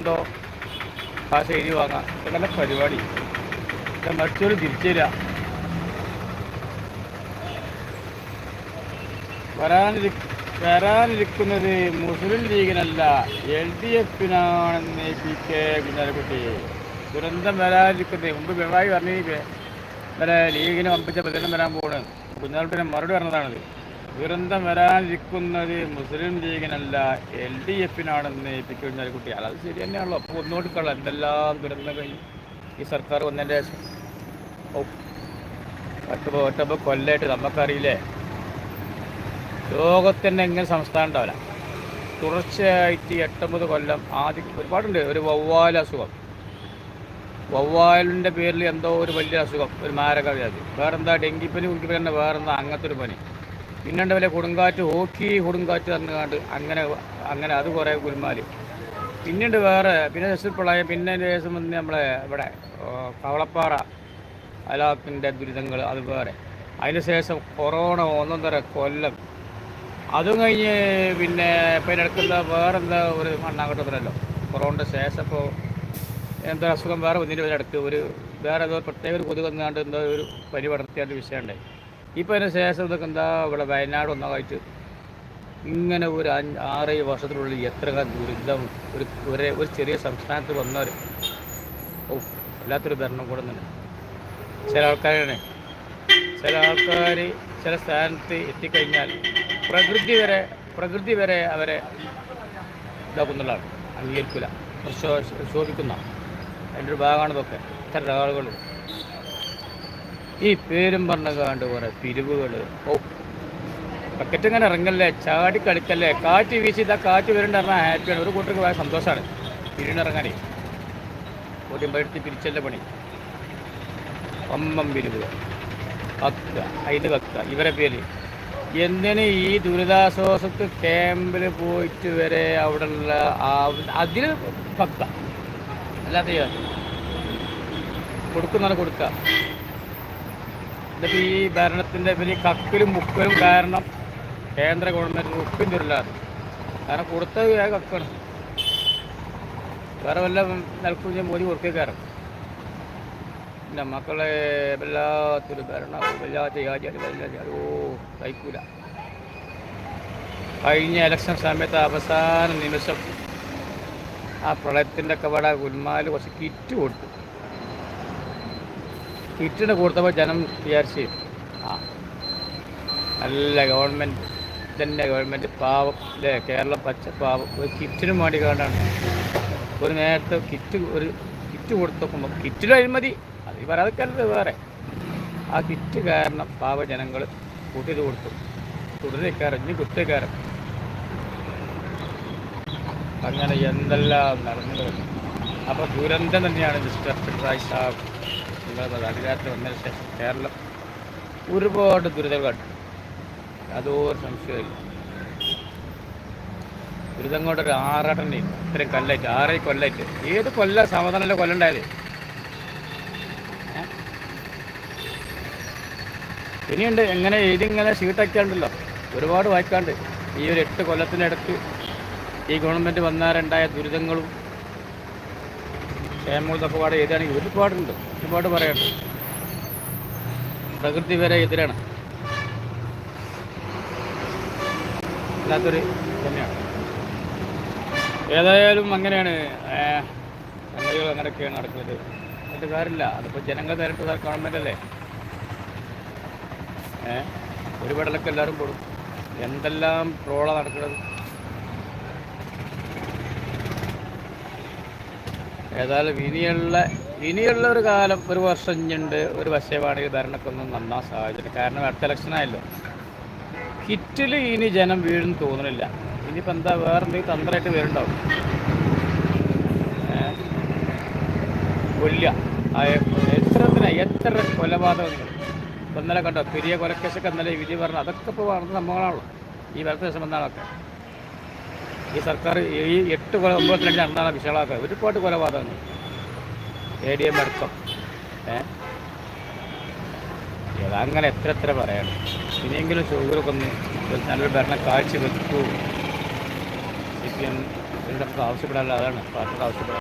ഉണ്ടോ? കാശ് ശൈലി വാങ്ങാം. നല്ല പരിപാടി. മറ്റൊരു തിരിച്ചുതരിക വരാനിരി വരാനിരിക്കുന്നത് മുസ്ലിം ലീഗിനല്ല എൽ ഡി എഫിനാണെന്ന് പി കെ കുഞ്ഞാലിക്കുട്ടി. ദുരന്തം വരാനിരിക്കുന്നത്. മുമ്പ് പിണറായി പറഞ്ഞിരിക്കേ വരെ ലീഗിന് പമ്പിച്ച പ്രചരണം വരാൻ പോകണം കുഞ്ഞാലിക്കുട്ടിനെ മറുപടി പറഞ്ഞതാണത്. ദുരന്തം വരാനിരിക്കുന്നത് മുസ്ലിം ലീഗിനല്ല എൽ ഡി എഫിനാണെന്ന് പി കെ കുഞ്ഞാലിക്കുട്ടി അത് ശരി തന്നെയാണല്ലോ. അപ്പോൾ ഒന്നോട്ടിക്കുള്ള എന്തെല്ലാം ദുരന്തം കഴിഞ്ഞു ഈ സർക്കാർ വന്നതിന്റെ ശേഷം ഓ കൊല്ലായിട്ട് നമുക്കറിയില്ലേ? ലോകത്തിന്റെ എങ്ങനെ സംസ്ഥാനം ഉണ്ടാവില്ല. തുടർച്ചയായിട്ട് എട്ടൊമ്പത് കൊല്ലം ആദ്യം ഒരുപാടുണ്ട്. ഒരു വവ്വാൽ അസുഖം. വവ്വാലിന്റെ പേരിൽ എന്തോ ഒരു വലിയ അസുഖം. ഒരു മാരകവ്യാധി വേറെന്താ? ഡെങ്കിപ്പനി കുടിക്കുമ്പോൾ തന്നെ വേറെന്താ? അങ്ങനത്തെ ഒരു പനി. പിന്നുണ്ട് വല്ല കൊടുങ്കാറ്റ് ഹോക്കി കൊടുങ്കാറ്റ് തന്നുകാണ്ട് അങ്ങനെ അങ്ങനെ അത് കുറേ ഗുൽമാൽ. പിന്നീട് വേറെ പിന്നെ പ്രളയം പിന്നെ ശേഷം വന്ന് നമ്മളെ ഇവിടെ കവളപ്പാറ അലാത്തിന്റെ ദുരിതങ്ങൾ അത് വേറെ. അതിന് ശേഷം കൊറോണ ഒന്നൊന്നര കൊല്ലം. അതും കഴിഞ്ഞ് പിന്നെ ഇപ്പം ഇടയ്ക്കെന്താ വേറെ എന്താ ഒരു മണ്ണാങ്കട്ടത്തിലല്ലോ കൊറോണയുടെ ശേഷം ഇപ്പോൾ എന്താ അസുഖം വേറെ ഒന്നിന്റെ ഇടയ്ക്ക് ഒരു വേറെ ഏതോ പ്രത്യേക ഒരു കൊതുക് എന്നാണ്ട് എന്തോ ഒരു പനി പടർത്തിയാണ്ട് വിഷയമുണ്ടായി ഇപ്പോൾ അതിന് ശേഷം ഇതൊക്കെ എന്താ ഇവിടെ വയനാട് ഒന്നായിട്ട് ഇങ്ങനെ ഒരു അഞ്ച് ആറ് ഏഴ് വർഷത്തിനുള്ളിൽ എത്ര ദുരിതം ഒരു ഒരേ ഒരു ചെറിയ സംസ്ഥാനത്ത് വന്നവർ ഓ വല്ലാത്തൊരു ഭരണം കൂടെ തന്നെ. ചില ആൾക്കാരാണ്. ചില ആൾക്കാർ ചില സ്ഥാനത്ത് എത്തിക്കഴിഞ്ഞാൽ പ്രകൃതി വരെ പ്രകൃതി വരെ അവരെ ഇതാക്കുന്നുള്ളതാണ്. അംഗീകരിക്കില്ല ശോഭിക്കുന്ന. അതിന്റെ ഒരു ഭാഗമാണ് ഇതൊക്കെ. ഇത്തരം ആളുകൾ ഈ പേരും പറഞ്ഞ കാണ്ട് കുറേ പിരിവുകൾ ഓ ബക്കറ്റ് ഇങ്ങനെ ഇറങ്ങല്ലേ? ചാടി കളിക്കല്ലേ? കാറ്റ് വീശി ഇതാ കാറ്റ് വരേണ്ട പറഞ്ഞാൽ ഹാപ്പിയാണ് ഒരു കൂട്ടർക്ക് വളരെ സന്തോഷമാണ് പിരിവിനിറങ്ങാനേ. ഒടിമ്പടുത്തി പിരിച്ചല്ലേ പണി? അമ്മം പിരിവ്. കക്ക അതിന് കക്ക ഇവരെ പേര്. എന്തിന് ഈ ദുരിതാശ്വാസത്ത് ക്യാമ്പിൽ പോയിട്ട് വരെ അവിടെയുള്ള അതിൽ പക്ക അല്ലാത്ത ചെയ്യാൻ കൊടുക്കുന്നതാണ് കൊടുക്കുക എന്നിട്ട് ഈ ഭരണത്തിന്റെ ഇവർ കക്കലും മുക്കലും കാരണം കേന്ദ്ര ഗവൺമെന്റ് ഉപ്പും ചൊല്ലാതെ കാരണം കൊടുത്തത് കക്കണം. വേറെ വല്ല നൽകും മോദി കൊടുക്കേക്കാരം. പിന്നെ മക്കളെ വല്ലാത്തൊരു ഭരണം വല്ലാത്ത യാചാൽ വല്ലാതെ ഓ കഴിക്കൂല കഴിഞ്ഞ ഇലക്ഷൻ സമയത്ത് അവസാന നിമിഷം ആ പ്രളയത്തിന്റെ ഇവിടെ ഗുൽമാൽ കുറച്ച് കിറ്റ് കൊടുത്തു. കിറ്റിന് കൊടുത്തപ്പോൾ ജനം വിചാരിച്ച് ആ നല്ല ഗവൺമെന്റ് തന്നെ ഗവൺമെന്റ് പാവം അല്ലേ കേരളം പച്ച പാവം ഒരു കിറ്റിനും വേണ്ടി കാണാണ് ഒരു നേരത്തെ കിറ്റ് ഒരു കിറ്റ് കൊടുത്തപ്പോൾ കിറ്റിലും അഴിമതി അത് പറയാതെ വേറെ. ആ കിറ്റ് കാരണം പാവ ജനങ്ങൾ കൂട്ടിയത് കൊടുത്തു. തുടരക്കാരൻ ഇനി കുറ്റക്കാരൻ അങ്ങനെ എന്തെല്ലാം നടന്നു അപ്പോൾ ദുരന്തം തന്നെയാണ് മിസ്റ്റർ പിണറായി സാബ്. നിങ്ങൾ അധികാരത്തിൽ വന്നതിന് ശേഷം കേരളം ഒരുപാട് ദുരിതം കണ്ടു. അതൊരു സംശയമില്ല ദുരിതം കൊണ്ട് ഒരു ആറാട്ടന്റെ ഇത്രയും കൊല്ലായിട്ട് ആറേ കൊല്ലായിട്ട്. ഏത് കൊല്ല സമാധാനമല്ല കൊല്ലണ്ടായത്? ഇനിയുണ്ട്. എങ്ങനെ ഇതിങ്ങനെ ഷീട്ടൊക്കെയുണ്ടല്ലോ. ഒരുപാട് വായിക്കാണ്ട് ഈ ഒരു എട്ട് കൊല്ലത്തിനടുത്ത് ഈ ഗവൺമെന്റ് വന്നാലുണ്ടായ ദുരിതങ്ങളും ക്ഷേമങ്ങളൊക്കെ പാടെ എഴുതുകയാണെങ്കിൽ ഒരുപാടുണ്ട്. ഒരുപാട് പറയാനുണ്ട് പ്രകൃതി വരെ എതിരാണ്. അല്ലാത്തൊരു തന്നെയാണ്. ഏതായാലും അങ്ങനെയാണ് സംഗതികൾ അങ്ങനെയൊക്കെയാണ് നടക്കുന്നത്. എന്നിട്ട് കാര്യമില്ല അതിപ്പോൾ ജനങ്ങൾ നേരിട്ട് ഏ? ഒരു പടലൊക്കെ എല്ലാവരും കൊടുക്കും. എന്തെല്ലാം ട്രോളാണ് നടക്കുന്നത്? ഏതായാലും ഇനിയുള്ള ഇനിയുള്ള ഒരു കാലം ഒരു വർഷം ഇഞ്ഞുണ്ട് ഒരു വശമാണെങ്കിൽ ഭരണമൊക്കെ ഒന്ന് നന്നാ സാഹചര്യം കാരണം അടുത്ത ഇലക്ഷൻ ആയല്ലോ. കിറ്റിൽ ഇനി ജനം വീഴും തോന്നുന്നില്ല ഇനിയിപ്പോൾ എന്താ വേറെ എന്തെങ്കിലും തന്ത്രമായിട്ട് വരുന്നുണ്ടാവും. കൊല്ല കൊല്ലുക. എത്ര കൊലപാതകങ്ങൾ? ഇപ്പം ഇന്നലെ കണ്ടോ? പെരിയ കൊലക്കേസൊക്കെ ഇന്നലെ വിധി പറഞ്ഞു അതൊക്കെ ഇപ്പോൾ നടന്ന സംഭവങ്ങളാണല്ലോ. ഈ വലത്തെ സംബന്ധങ്ങളൊക്കെ ഈ സർക്കാർ ഈ എട്ട് കൊല ഒമ്പത് രണ്ട് നടന്നാണ് വിശാലാക്കുക ഒരുപാട് കൊലപാതകങ്ങൾ. എ ഡി എം അടക്കം. ഏഹ് അങ്ങനെ എത്ര എത്ര പറയണം. ഇനിയെങ്കിലും ഷുഗറൊക്കെ ഒന്ന് നല്ലൊരു ഭരണ കാഴ്ച വെക്കൂ സി പി എം ആവശ്യപ്പെടാനുള്ള അതാണ്. പാർട്ടിക്ക് ആവശ്യപ്പെടാൻ